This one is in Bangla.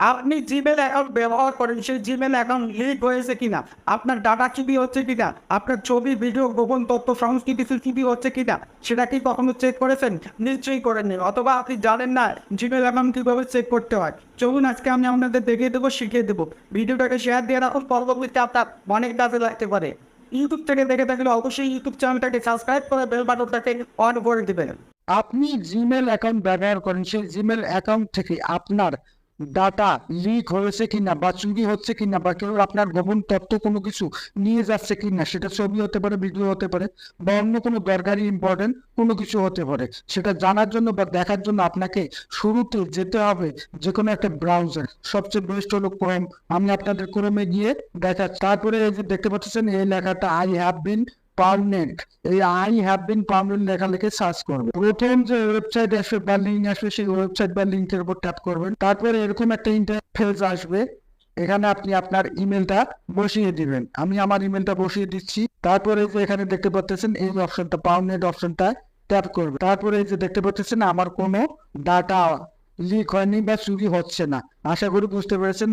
আপনি জিমেল অ্যাকাউন্ট ব্যবহার করেন, সেই জিমেল অ্যাকাউন্ট লিক হয়েছে কিনা? আপনার ডাটা চুরি হচ্ছে কিনা? আপনার ছবি ভিডিও গোপন তথ্য সমস্ত কিছু হচ্ছে কিনা? সেটা কি কখনো চেক করেছেন? নিশ্চয়ই করেননি অথবা আপনি জানেন না জিমেল অ্যাকাউন্ট কীভাবে চেক করতে হয়? চলুন আজকে আমি আপনাদের দেখিয়ে দেবো, শিখিয়ে দেবো। ভিডিওটাকে শেয়ার দিয়ে রাখুন, পরবর্তীতে আপনার অনেক কাজে লাগতে পারে। ইউটিউব থেকে দেখে থাকলে অবশ্যই ইউটিউব চ্যানেলটাকে সাবস্ক্রাইব করে বেল বাটনটাকে অন করে দেবেন। আপনি জিমেল অ্যাকাউন্ট ব্যবহার করেন, সেই জিমেল অ্যাকাউন্ট থেকে আপনার ডাটা লিক হয়েছে কিনা বা চুরি হচ্ছে কিনা বা কেউ আপনার গোপন তথ্য কোনো কিছু নিয়ে যাচ্ছে কিনা, সেটা ছবি হতে পারে ভিডিও হতে পারে বা অন্য কোনো দরকারি ইম্পর্টেন্ট কোনো কিছু হতে পারে, সেটা জানার জন্য বা দেখার জন্য আপনাকে শুরুতে যেতে হবে যে কোনো একটা ব্রাউজার সবচেয়ে বেস্ট হলো ক্রোম আমি আপনাদের ক্রোমে গিয়ে দেখা তারপরে দেখতে পাচ্ছেন, এই লেখাটা আই হ্যাভ বিন পারমানেন্ট এই আই হ্যাভ বিন লেখা লিখে সার্চ করবেন প্রথম যে ওয়েবসাইট আসবে বা লিঙ্ক আসবে, সেই ওয়েবসাইট বা লিঙ্কের উপর ট্যাপ করবেন। তারপরে এরকম একটা ইন্টারফেস আসবে, এখানে আপনি আপনার ইমেলটা বসিয়ে দিবেন। আমি আমার ইমেলটা বসিয়ে দিচ্ছি। তারপরে যে এখানে দেখতে পাচ্ছেন, এই অপশনটা পারমানেন্ট অপশনটা ট্যাপ করবে। তারপরে যে দেখতে পাচ্ছেন, আমার কোনো ডাটা লিক হয়নি বা চুরি হচ্ছে না। আশা করি বুঝতে পেরেছেন।